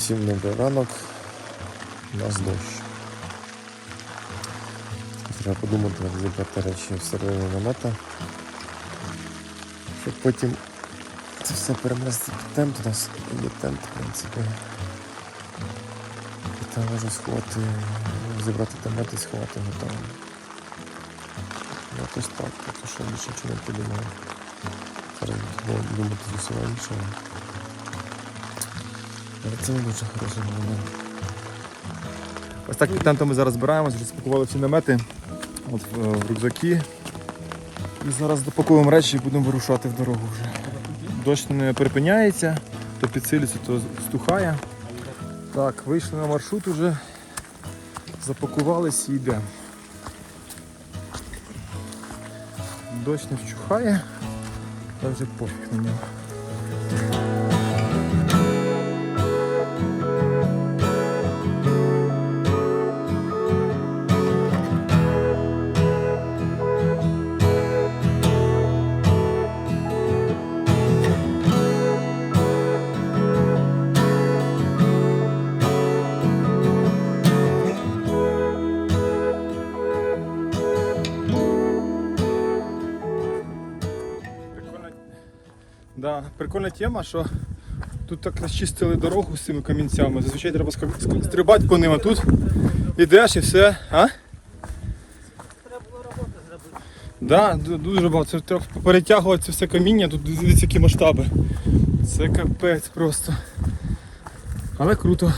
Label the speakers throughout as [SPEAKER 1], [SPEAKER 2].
[SPEAKER 1] Всім добрий ранок. У нас дощ. Треба подумати, як зібрати речі всередину намета. Щоб потім це все перенести під тент. У нас є тент, в принципі. І там можу сховати, зібрати намет і сховати його там. Якось так, поки що більше нічого не подумав. Зараз буду думати з усього іншого. Це не дуже хороша новина.
[SPEAKER 2] Ось так під тентом ми зараз збираємось, вже спакували всі намети от, в рюкзаки. І зараз допакуємо речі і будемо вирушати в дорогу вже. Дощ не припиняється, то підсилюється, то стухає. Так, вийшли на маршрут уже, запакувались і йдемо. Дощ не вчухає, та вже пофіг на нього. Да, прикольна тема, що тут так розчистили дорогу з цими камінцями. Зазвичай треба стрибати по ним, а тут ідеш і все. А?
[SPEAKER 3] Треба було роботу зробити.
[SPEAKER 2] Да, дуже багато. Це треба перетягувати це все каміння, тут дивіться які масштаби. Це капець просто. Але круто.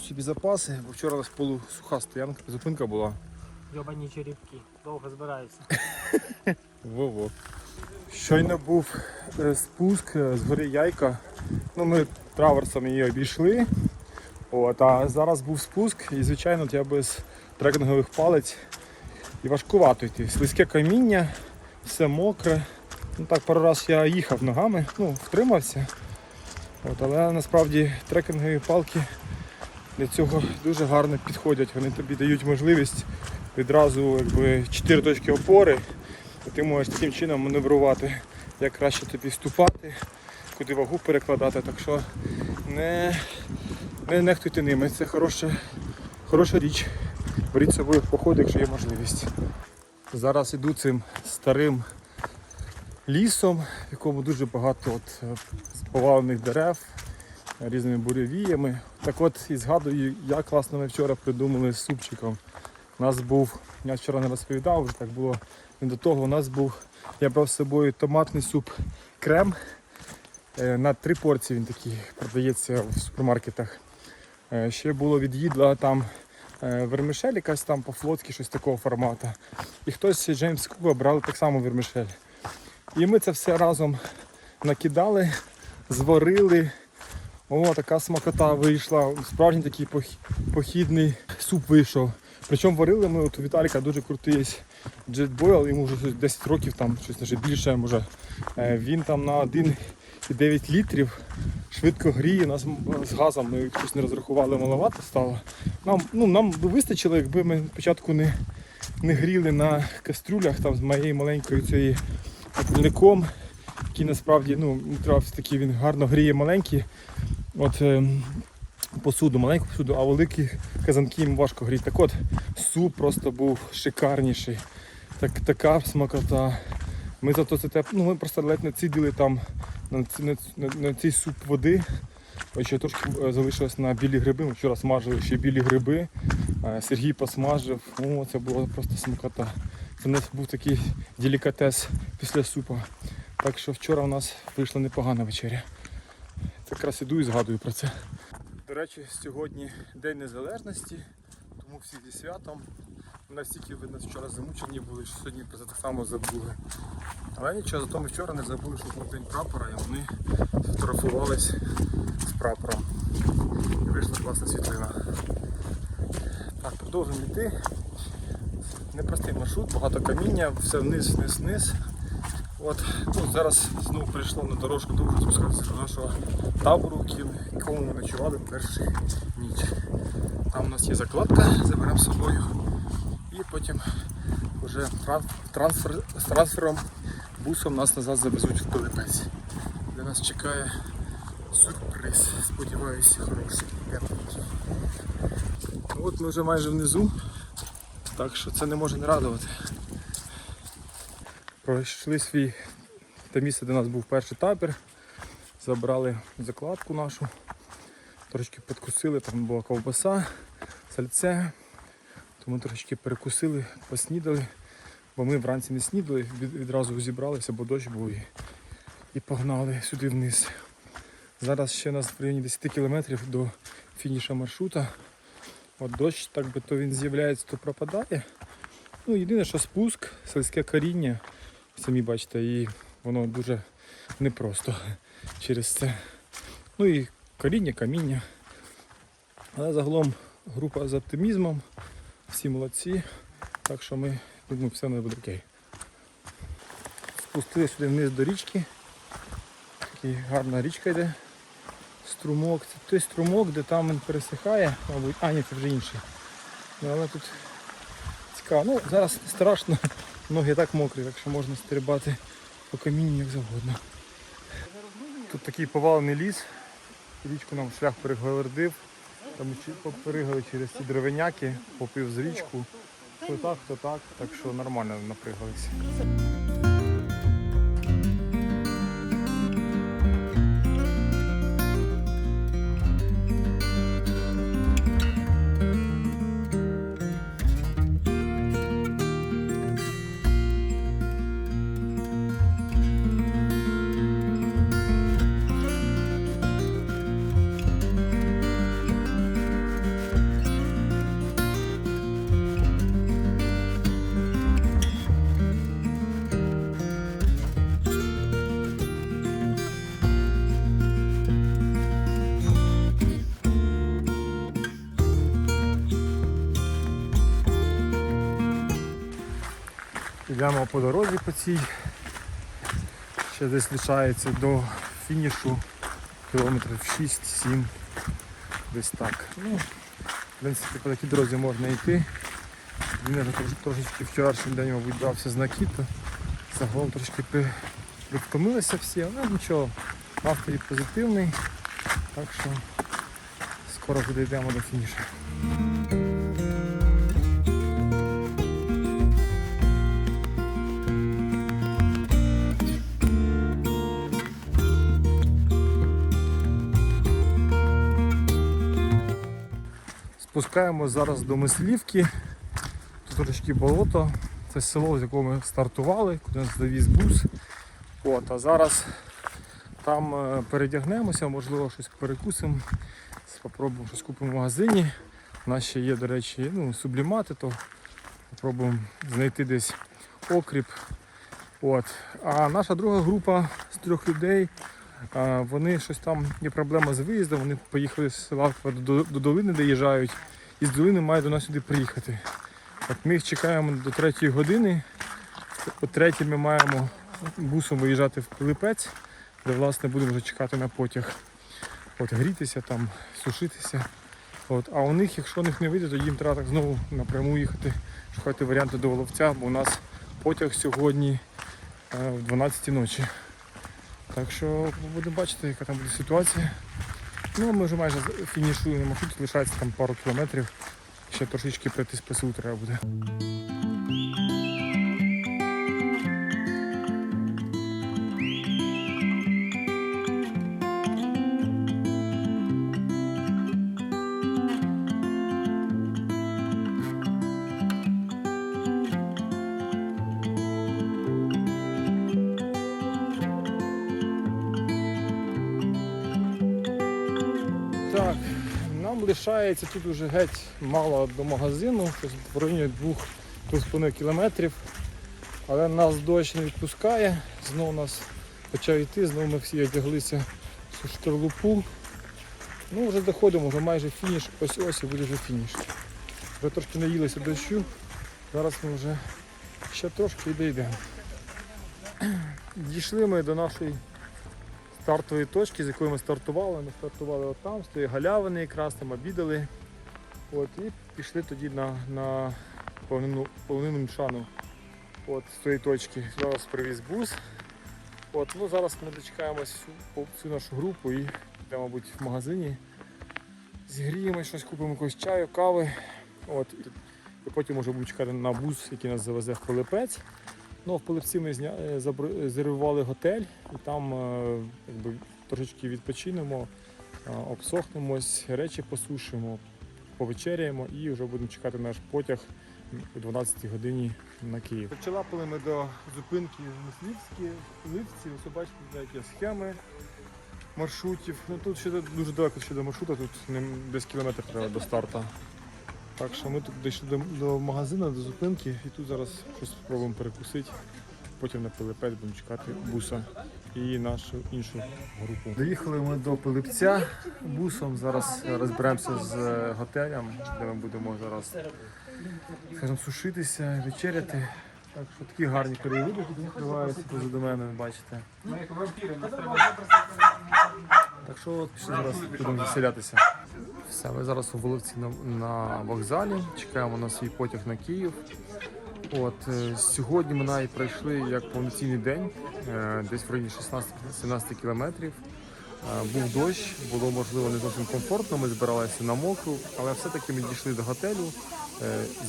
[SPEAKER 2] Собі запаси, бо вчора у нас полусуха стоянка, зупинка була.
[SPEAKER 3] Йобані черепки. Довго збираються.
[SPEAKER 2] Во-во. Щойно був е, спуск е, з гори Яйка. Ну, ми траверсом її обійшли. От, а зараз був спуск, і звичайно я без трекінгових палець і важкувато йти. Слизьке каміння, все мокре. Ну так пару раз я їхав ногами, ну, втримався. От, але насправді трекінгові палки для цього дуже гарно підходять. Вони тобі дають можливість відразу якби, чотири точки опори. І ти можеш таким чином маневрувати, як краще тобі ступати, куди вагу перекладати. Так що не, не нехтуйте ними. Це хороша, хороша річ. Беріть з собою в поход, якщо є можливість. Зараз іду цим старим лісом, в якому дуже багато от, е, повалених дерев, різними буревіями. Так от і згадую, як класно ми вчора придумали з супчиком. У нас був, я вчора не розповідав, вже так було не до того. У нас був, я брав з собою томатний суп крем. Е, На три порції він такий продається в супермаркетах. Е, Ще було від їдла там е, вермишель якась там по-флотськи, щось такого формату. І хтось Джеймс Куба брали так само вермишель. І ми це все разом накидали, зварили. О, така смакота вийшла. Справжній такий похідний суп вийшов. Причому варили ми от у Віталіка дуже крутий джетбойл, йому вже 10 років, там щось навіть більше може. Е, Він там на 1,9 літрів швидко гріє нас з газом. Ми щось не розрахували, маловато стало. Нам, ну, нам би вистачило, якби ми спочатку не, не гріли на кастрюлях там з моєю маленькою цією пальником, який насправді ну, таки він гарно гріє маленькі. От, ем, посуду, маленьку посуду, а великі казанки їм важко гріти. Так от, суп просто був шикарніший. Так, така смакота. Ми зато це теп... ну, ми просто ледь не цідили там на, ці- на, на, цей суп води. Ось ще трошки е, залишилось на білі гриби. Ми вчора смажили ще білі гриби. Е, Сергій посмажив. О, це було просто смакота. Це у нас був такий делікатес після супа. Так що вчора у нас вийшла непогана вечеря. Якраз іду і згадую про це. До речі, сьогодні День Незалежності, тому всі зі святом. настільки ви нас вчора замучені були, що сьогодні про це так само забули. Але нічого, зато ми вчора не забули, що був день прапора, і вони сфотографувались з прапором. І вийшла класна світлина. Так, продовжуємо йти. Непростий маршрут, багато каміння, все вниз, вниз, вниз. От, ну, зараз знову прийшло на дорожку довго спускатися до нашого табору, якому ми ночували першу ніч. Там у нас є закладка, заберемо з собою. І потім вже трансфер, з трансфером бусом нас назад завезуть в Пилипець. Де нас чекає сюрприз. Сподіваюся, хороший. Ну, От ми вже майже внизу, так що це не може не радувати. Пройшли свій те місце, де у нас був перший табір. Забрали закладку нашу, трошки підкусили, там була ковбаса, сальце. Тому трошки перекусили, поснідали, бо ми вранці не снідали, відразу зібралися, бо дощ був і, погнали сюди вниз. Зараз ще у нас в районі 10 кілометрів до фініша маршрута. От дощ, так би то він з'являється, то пропадає. Ну, єдине, що спуск, сільське коріння, самі бачите, і воно дуже непросто через це. Ну і коріння, каміння. Але загалом група з оптимізмом, всі молодці, так що ми думаю, все не буде окей. Спустили сюди вниз до річки. Такий гарна річка йде. Струмок. Це той струмок, де там він пересихає, мабуть. А, ні, це вже інший. Ну, але тут цікаво. Ну, зараз страшно, ноги так мокрі, так що можна стрибати по камінню як завгодно. Тут такий повалений ліс. Річку нам шлях перегородив. Там поперигали через ці деревеняки, попив з річку. Хто так, хто так, так що нормально напригалися. Йдемо по дорозі по цій. Ще десь лишається до фінішу кілометрів 6-7. Десь так. Ну, в принципі, по такій дорозі можна йти. Він вже трошечки вчорашній день, мабуть, брався з накіту. Загалом трошки при- притомилися всі, але нічого, настрій позитивний. Так що скоро вже дійдемо до фінішу. Спускаємо зараз до Мислівки. Тут трошки болото. Це село, з якого ми стартували, куди нас завіз бус. От, а зараз там е, передягнемося, можливо, щось перекусимо, спробуємо щось купимо в магазині. У нас ще є, до речі, ну, сублімати, то спробуємо знайти десь окріп. От. А наша друга група з трьох людей, вони щось там є проблема з виїздом, вони поїхали з села до, до долини, де їжджають, і з долини мають до нас сюди приїхати. От ми їх чекаємо до третьої години. О третій ми маємо бусом виїжджати в Пилипець, де власне будемо вже чекати на потяг. От, грітися там, сушитися. От, а у них, якщо у них не вийде, то їм треба так знову напряму їхати, шукати варіанти до Воловця, бо у нас потяг сьогодні е, в 12 ночі. Так що будемо бачити, яка там буде ситуація. Ну, ми вже майже фінішуємо маршрут, лишається там пару кілометрів. Ще трошечки пройти з ПСУ треба буде. Так, нам лишається тут уже геть мало до магазину, щось в районі двох 2,5 кілометрів. Але нас дощ не відпускає. Знову нас почав йти, знову ми всі одяглися в цю. Ну, вже доходимо, вже майже фініш, ось ось і буде вже фініш. Вже трошки наїлися дощу. Зараз ми вже ще трошки і дійдемо. Дійшли ми до нашої стартової точки, з якої ми стартували. Ми стартували отам, з тої галявини якраз там обідали. От, і пішли тоді на, на повнину, повнину Мшану. От, з тої точки. Зараз привіз бус. От, ну, зараз ми дочекаємось всю, всю нашу групу і йдемо, мабуть, в магазині. Зігріємо щось, купимо якогось чаю, кави. От, і, потім вже будемо чекати на бус, який нас завезе в Пилипець. Ну, а в Пилипці ми зня... е, готель і там е, якби, трошечки відпочинемо, е, обсохнемось, речі посушимо, повечеряємо і вже будемо чекати наш потяг о 12 годині на Київ. Причалапали ми до зупинки в Ливці, ось бачите, деякі схеми маршрутів. Ну тут ще дуже далеко ще до маршрута, тут десь кілометр треба до старту. Так що ми тут дійшли до, до магазину, до зупинки, і тут зараз щось спробуємо перекусити. Потім на Пилипець будемо чекати буса і нашу іншу групу. Доїхали ми до Пилипця бусом. Зараз розберемося з е, готелем, де ми будемо зараз скажімо, сушитися, вечеряти. Так що такі гарні тут відкриваються позаду мене, бачите. Так що от пішли зараз будемо заселятися. Все, ми зараз у Воловці на, на вокзалі, чекаємо на свій потяг на Київ. От, е, сьогодні ми навіть пройшли як повноцінний день, е, десь в районі 16-17 кілометрів. Е, Був дощ, було можливо не зовсім комфортно, ми збиралися на мокру, але все-таки ми дійшли до готелю,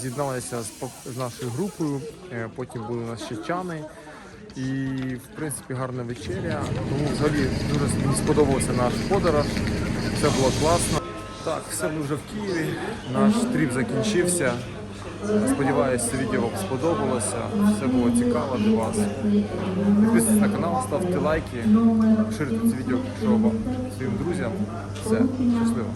[SPEAKER 2] з'єдналися з, нашою групою, потім були у нас ще чани. І в принципі гарна вечеря. Тому взагалі дуже сподобався наш подорож. Все було класно. Так, все ми вже в Києві. Наш тріп закінчився. Сподіваюся, це відео вам сподобалося. Все було цікаво для вас. Підписуйтесь на канал, ставте лайки, ширите це відео, якщо вам своїм друзям. Все, щасливо.